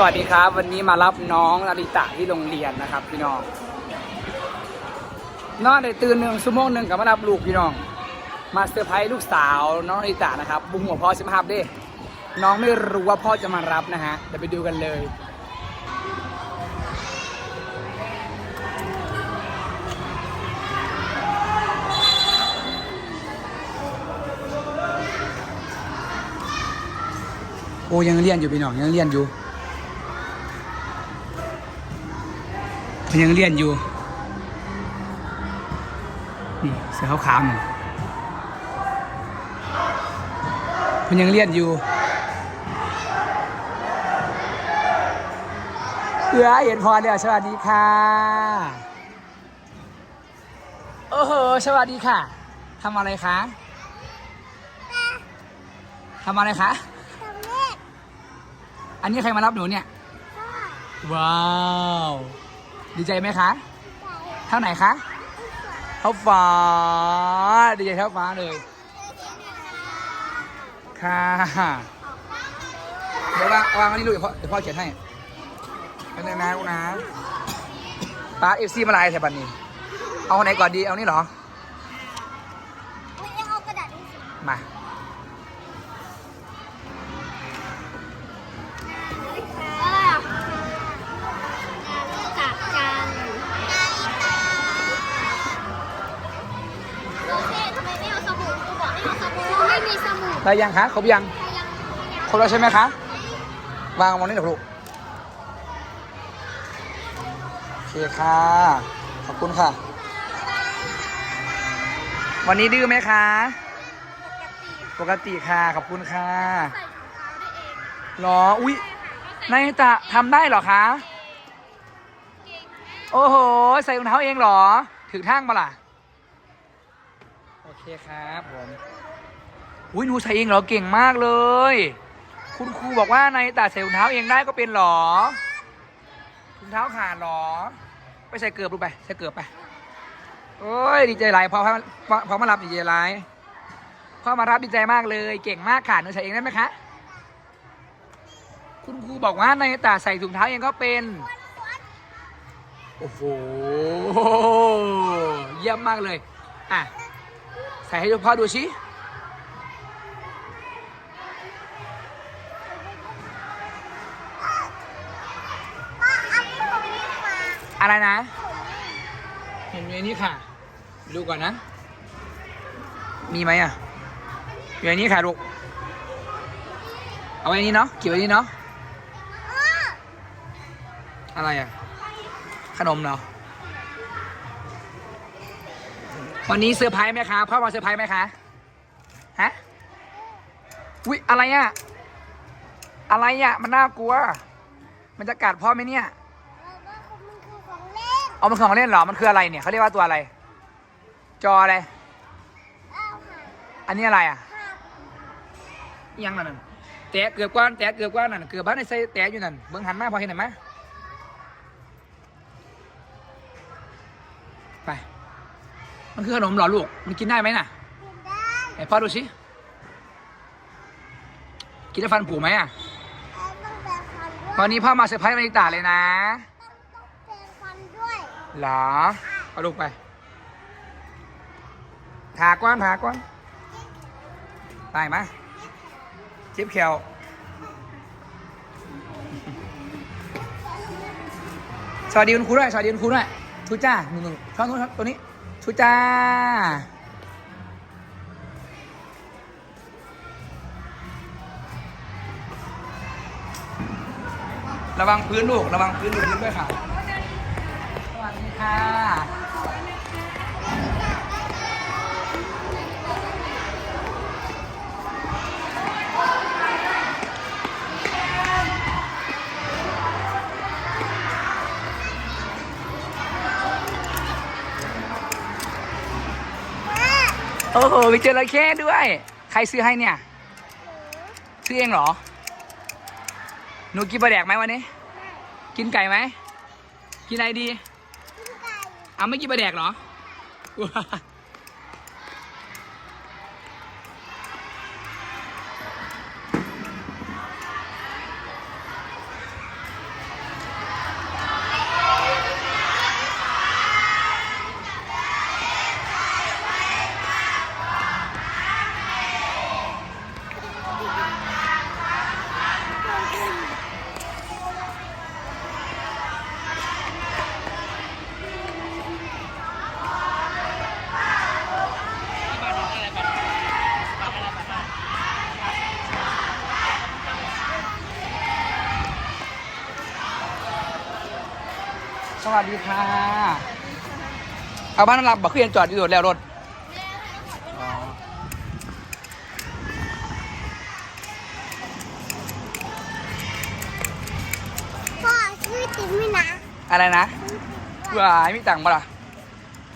สวัสดีครับ วันนี้มารับน้องนาริตะที่โรงเรียนนะครับ พี่น้องนอนได้ตื่นหนึ่งชั่วโมงหนึ่งกับมารับลูกพี่น้อง มาเซอร์ไพรส์ลูกสาวน้องนาริตะนะครับ บุ้งหัวพ่อใช่ไหมครับเด้น้องไม่รู้ว่าพ่อจะมารับนะฮะเดี๋ยวไปดูกันเลยโอ้ยังเรียนอยู่พี่น้องยังเรียนอยู่ ยังเรียนอยู่ นี่เสือขาวๆหนึ่งมันยังเรียนอยู่เอื้อเห็นพอเดียวสวัสดีค่ะ โอ้โห สวัสดีค่ะทำอะไรคะทำอะไรคะอันนี้ใครมารับหนูเนี่ย ว้าว ดีใจไหมคะเท่าไหนคะเท่าฟ้าดีใจเท่าฟ้าเลยค่ะเดี๋ยววางวางอันนี้ลูกเดี๋ยวพ่อเดี๋ยวพ่อเขียนให้เป็นไงนะลูกนะป้าเอฟซีมาลายแถวบันนี้ เอาคนไหนก่อนดีเอานี่เหรอมาไม่ ได้ยังคะครบยังครบแล้วใช่ไหมคะวางมองนี่หน่อยลูกโอเคค่ะ ขอบคุณค่ะ วันนี้ดื้อไหมคะ ปกติค่ะ ขอบคุณค่ะหรอ อุ๊ยนายจะทำได้เหรอคะ โอ้โห ใส่รองเท้าเองเหรอ ถึงทางมาล่ะ โอเคครับผม อุ้ยหนูใส่เองเหรอเก่งมากเลย คุณครูบอกว่าในายตาใส่รองเท้าเองได้ก็เป็นหรอรองเท้าขาดหรอ ไปใส่เกือบดูไปใส่เกือบไปโอ้ยดีใจหลายพอพอพอมารับดีใจหลายพอมารับดีใจมากเลย เก่งมากค่ะหนูใส่เองได้ไหมคะคุณครูบอกว่าในายตาใส่ถุงเท้าเองก็เป็นโอ้โหเยี่ยมมากเลย อะ ใส่ให้พ่อดูชิ อะไรนะ เห็นอยู่ในนี้ค่ะ ดูก่อนนะ มีไหมอะ อยู่ในนี้ค่ะลูก เอาไว้ในนี้เนาะเก็บไว้ในนี้เนาะ อะไรอะ ขนมเนาะวันนี้เซอร์ไพรส์ไหมคะพ่อมาเซอร์ไพรส์ไหมคะ ฮะ อุ๊ย อะไรอะ อะไรอะ มันน่ากลัว มันจะกัดพ่อไหมเนี่ย เอามันของเล่นเหรอ มันคืออะไรเนี่ยเขาเรียกว่าตัวอะไร จออะไร อันนี้อะไรอะอิหยังนั่นนะแตะเกือบกว่าแตะเกือบกว่านั่นเกือบบ้านในใส่แตะอยู่นั่นเบิ้งหันมาพอเห็นไหมไป มันคือขนมเหรอลูก มันกินได้ไหมน่ะไหนพ่อดูสิกินแล้วฟันผุไหมอะวันนี้พ่อมาเซอร์ไพรส์นาริตาเลยนะเหรอเอาลูกไปถาก้อนถาก้อนตายไหมจิ๊บเขียวสวัสดีคุณครูด้วยสวัสดีคุณครูด้วยทุจ้าหนึ่งหนึ่งช่องนู้นครับตัวนี้ทุจ้าระวังพื้นลูก ระวังพื้นดูพื้นด้วยค่ะ ค่ะ โอ้โหมีจระเข้ด้วย ใครซื้อให้เนี่ย ซื้อเองเหรอ หนูกินปลาแดกไหมวันนี้ กินไก่ไหม กินอะไรดี เอาไม่กินปลาแดกเหรอ ว้าสวัสดีค่ะ เอาบ้านรับบักเครียนจอดอยู่โดดแล้วรถอ๋อพ่อชื่อติ๊มไหมนะอะไรนะว้ายมีตังค์ปะล่ะ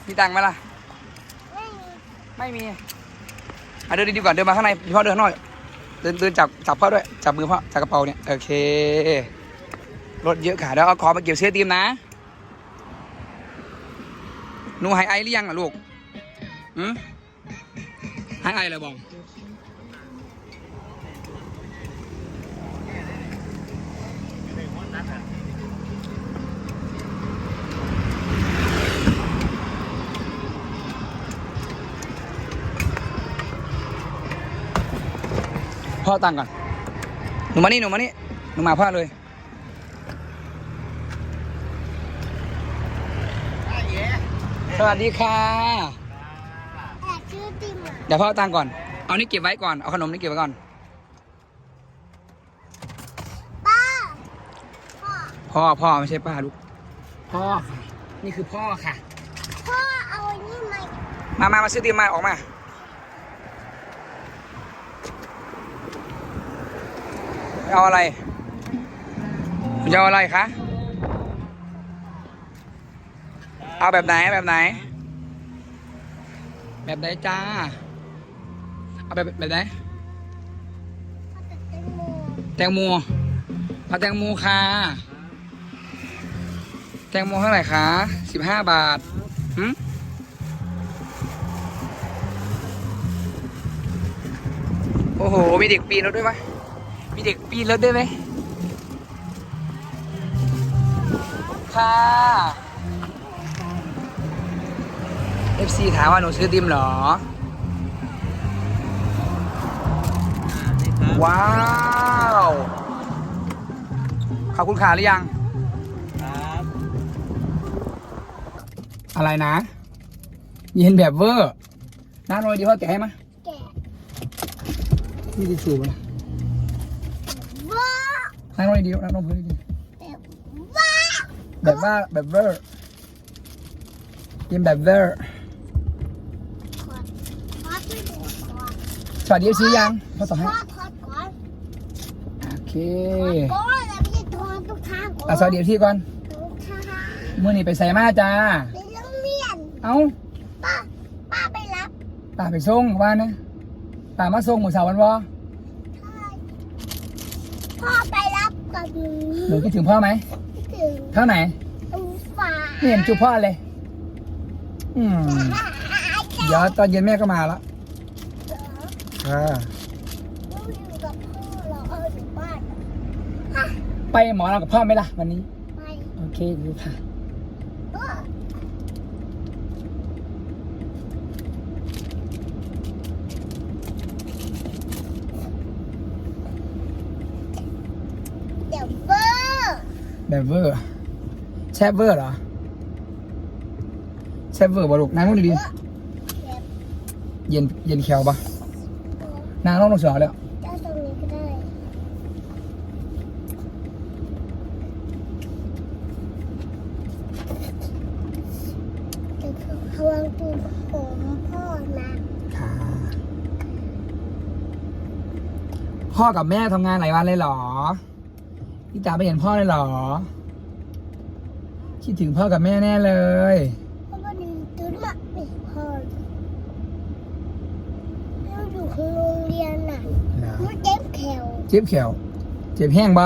มีตังค์ไหมล่ะ ไม่มีไม่มีอะเดินดีๆก่อนเดินมาข้างในพ่อเดินข้างนอกเดินเดินจับจับพ่อด้วยจับมือพ่อจับกระเป๋าเนี่ยโอเครถเยอะค่ะเดี๋ยวเอาของมาเก็บเสื้อทีมนะ หนูหายไอหรือยังอะลูกอืมหายไอเลยบองพ่อตังก่อน หนูมานี่ หนูมานี่ หนูมาพ่อเลย วัสดีค่ะ แต่ชื่อติ๊มอะเดี๋ยวพ่อเอาตังค์ก่อน เอานี่เก็บไว้ก่อน เอาขนมนี่เก็บไว้ก่อน ป้าพ่อพ่อพ่อไม่ใช่ป้าลูก พ่อค่ะ นี่คือพ่อค่ะ พ่อเอาอันนี้มามามามาซื้อตีมมาออกมา เอาอะไรคุณจะเอาอะไรคะ เอาแบบไหนแบบไหน แบบไหนจ้า เอาแบบแบบไหนแตงโมเอาแตงโมค่ะ แตงโมเท่าไหร่คะสิบห้าบาทหืมโอ้โห มีเด็กปีนรถด้วยไหมมีเด็กปีนรถด้วยไหมค่ะ FC ถามว่าหนูซื้อติมเหรอ ว้าว ขอบคุณขาหรือยังครับอะไรนะ เย็นแบบเวอร์น้าหน่อยดีพ่อแกะให้มาแกะพี่จะสูบนะว้าน้าหน่อยดีน้าหน่อยดีแบบว้าแบบว่าแบบเวอร์เย็นแบบเวอร์ ขอดพ่อช่วยดูก่อน ส วัสดีซื้อยังพ่อต่อให้พ่อถอดก่อนโอเคถอดก่อนแล้วไม่ใช่ถอดทุกทางก่อนอะสวัสดีพี่ก่อนทุกทางเมื่อนี้ไปใส่มาจ้าในโรงเรียนเอ้าป้าป้าไปรับป่าไปส่งว่านะป่ามาส่งหมูสาววันวอพ่อไปรับกับหนูหนูคิดถึงพ่อไหมถึงเท่าไหนอูฟ้าไม่เห็นจูบพ่อเลยอืมเดี๋ยวตอนเย็นแม่ก็มาแล้ว ค่ะเราอยู่กับพ่อเราเอาอยู่บ้านอะไปหมอเรากับพ่อไหมล่ะวันนี้ ไปโอเคดูค่ะเออเดี๋ยวเบอร์แบบเวอร์แซบเวอร์เหรอแซบเวอร์บลูกนางลงดีเดี๋ยวๆเย็นเย็นแขวปะ นางลงลงเสือแล้วเจ้าตรงนี้ก็ได้เดี๋ยวเขาวางตูดผมพ่อนะค่ะพ่อกับแม่ทำงานหลายวันเลยเหรอ พี่จ๋าไปเห็นพ่อเลยเหรอ คิดถึงพ่อกับแม่แน่เลย เพราะว่าหนูตื่นมาไม่พ่อเราอยู่ข้างโรงเรียนน่ะ เหรอ หนูเจ็บแขว เจ็บแขวเจ็บแห้งบ่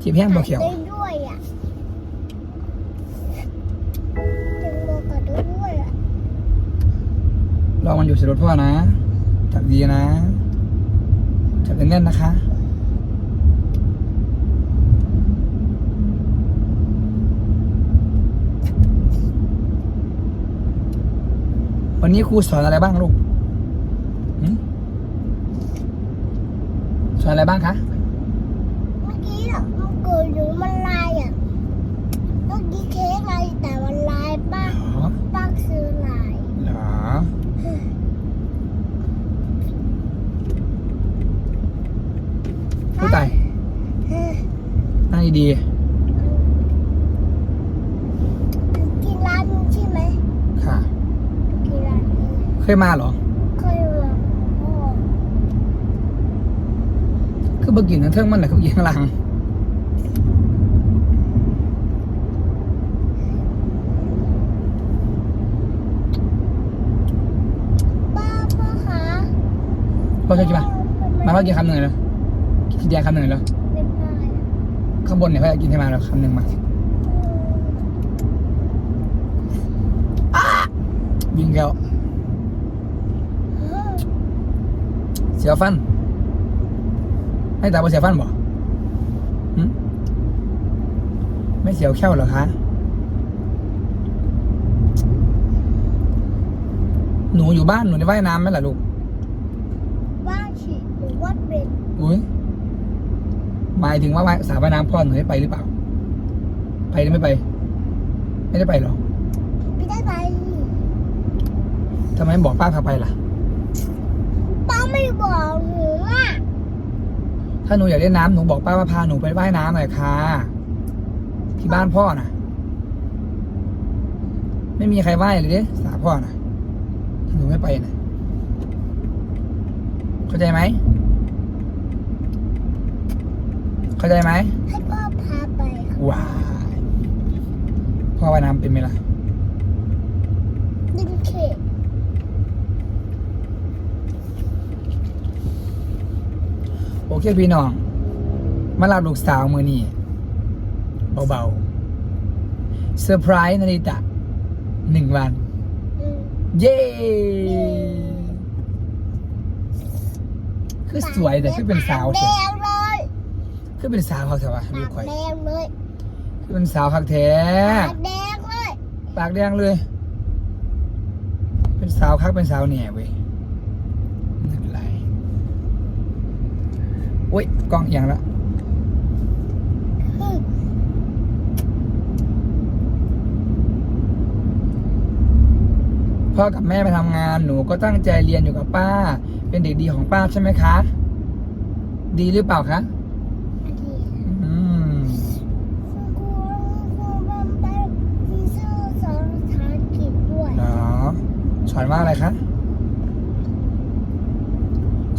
เจ็บแห้งบ่แขวได้ด้วยอะจึงบอกกับด้วยอะลองมันอยู่ใส่รถพ่อนะ จับดีนะ จับแน่นๆนะคะวันนี้ครูสอนอะไรบ้างลูกหืม สอนอะไรบ้างคะ เมื่อกี้น่ะมันเกิดอยู่มันลายอะเมื่อกี้เค้กลายแต่มันลายป้าเหรอป้าซื้อลายเหรอผู้ตายดีกินร้านนี้ใช่ไหมๆค่ะ กินร้านนี้เคยมาเหรอ เคยมาพ่อ คือเบกินทั้งเทิงมันแหละคือเบกินข้างหลังป้าพ่อคะพ่อชอบกินปะมาพ่อกินคำหนึ่งเลยกินยาคำหนึ่งเลยเป็นได้อะข้างบนเนี่ยพ่อจะกินให้มาแล้วคำหนึ่งมายิงแก้วเออเสียวฟัน ให้ตาบอเสียวฟันบ่หึไม่เสียวแค่วเหรอคะ หนูอยู่บ้านหนูได้ว่ายน้ำไหมล่ะลูกบ้านฉีดหรือว่าเป็นอุ้ยหมายถึงว่าว่ายสระว่ายน้ำพ่อหนูได้ไปหรือเปล่า ไปหรือไม่ไป ไม่ได้ไปหรอ ไม่ได้ไปทำไมไม่บอกป้าพาไปล่ะ ป้าไม่บอกหนูอะ ถ้าหนูอยากเล่นน้ำหนูบอกป้าว่าพาหนูไปว่ายน้ำหน่อยค่ะที่บ้านพ่อน่ะไม่มีใครว่ายเลยเด้สาพ่อน่ะถ้าหนูไม่ไปน่ะเข้าใจไหมเข้าใจไหมให้พ่อพาไปค่ะว้ายพ่อว่ายน้ำเป็นไหมล่ะ ดึงเขต โอเคพี่น้อง มารับลูกสาวมือนี่เบาๆเซอร์ไพรส์นาริตะหนึ่งวันอืมเย้ คือสวยแต่คือเป็นสาวแดเถอะงเลยคือเป็นสาวเขาเถอะวะลูปากกข่อยแดงเลยคือเป็นสาวคักแท้ปากแดงเลยปากแดงเลย เป็นสาวคักเป็นสาวแหน่เว้ยนึกไรโอ้ยกล้องเอียงแล้วอืมพ่อกับแม่ไปทำงานหนูก็ตั้งใจเรียนอยู่กับป้า เป็นเด็กดีของป้าใช่ไหมคะ ดีหรือเปล่าคะอันนี้อืมคุณครูครูบัมไปที่ชื่อสอนภาษาอังกฤษด้วยเหรอสอนว่าอะไรคะ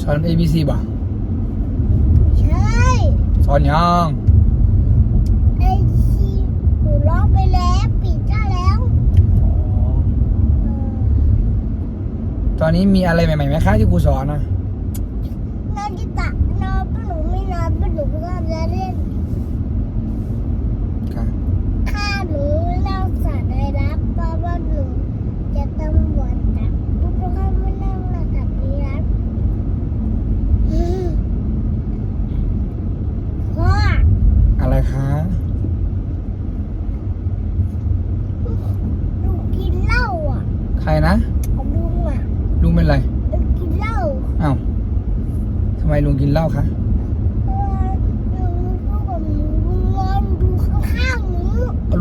สอน A B C บ่ใช่ สอนยังไอซีหนูร้องไปแล้วปิดได้แล้วเออตอนนี้มีอะไรใหม่ๆไหมคะที่ครูสอนนะ นาฬิตะนอนปะหนูไม่นอนปะหนูก็จะเล่น ค่ะ ถ้าหนูเล่าสัตว์ได้รับเพราะว่าหนูจะตำรวจจับทุกคนไม่นั่งระดับนี้รับอืมพ่อ อะไรคะ หนูกินเหล้าอะ ใครนะ ของลุงอะ ลุงเป็นไร หนูกินเหล้า อ้าวทำไมลุงกินเหล้าคะ เออหนูพูดกับหนูลุงนอนดูข้างๆหนู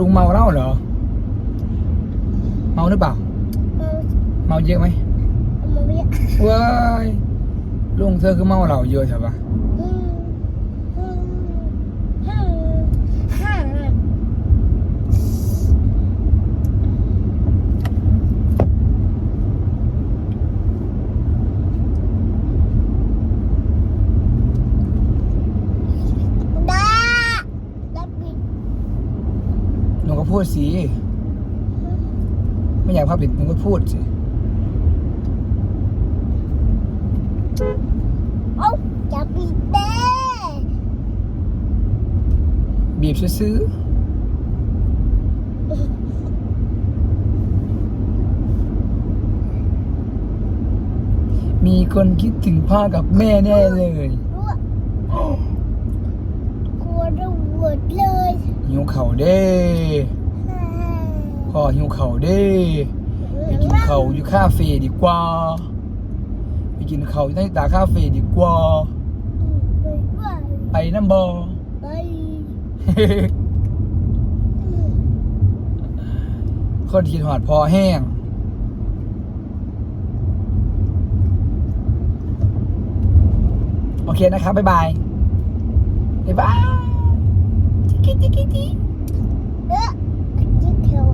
ลุงเมาเหล้าเหรอ เมาหรือเปล่า เออ เมาเยอะไหม เอา มาเรียกว้ายลุงเธอคือเมาเหล้าเยอะใช่ปะอืมอืมอืมห้าดาดับบิดลุงก็พูดสิไม่อยากภาพปิดลุงก็พูดสิ เอ้าจะบิดเด้บีบซื้อๆมีคนคิดถึงพ่อกับแม่แน่เลยรู้อะกลัวระเบิดเลยหิวเข่าวเด้พ่อหิวเข่าวเด้ไปกินเข่าวอยู่คาเฟ่ดีกว่า ไปกินเข่าวอยู่ในตาคาเฟ่ดีกว่า ไปด้วยไปน้ำบอไปคนคิดหอดพอแห้ง โอเคนะครับ บ๊ายบาย บ๊ายบายจิ๊กจิ๊กจิ๊กจิ๊กเออจิ๊กเทว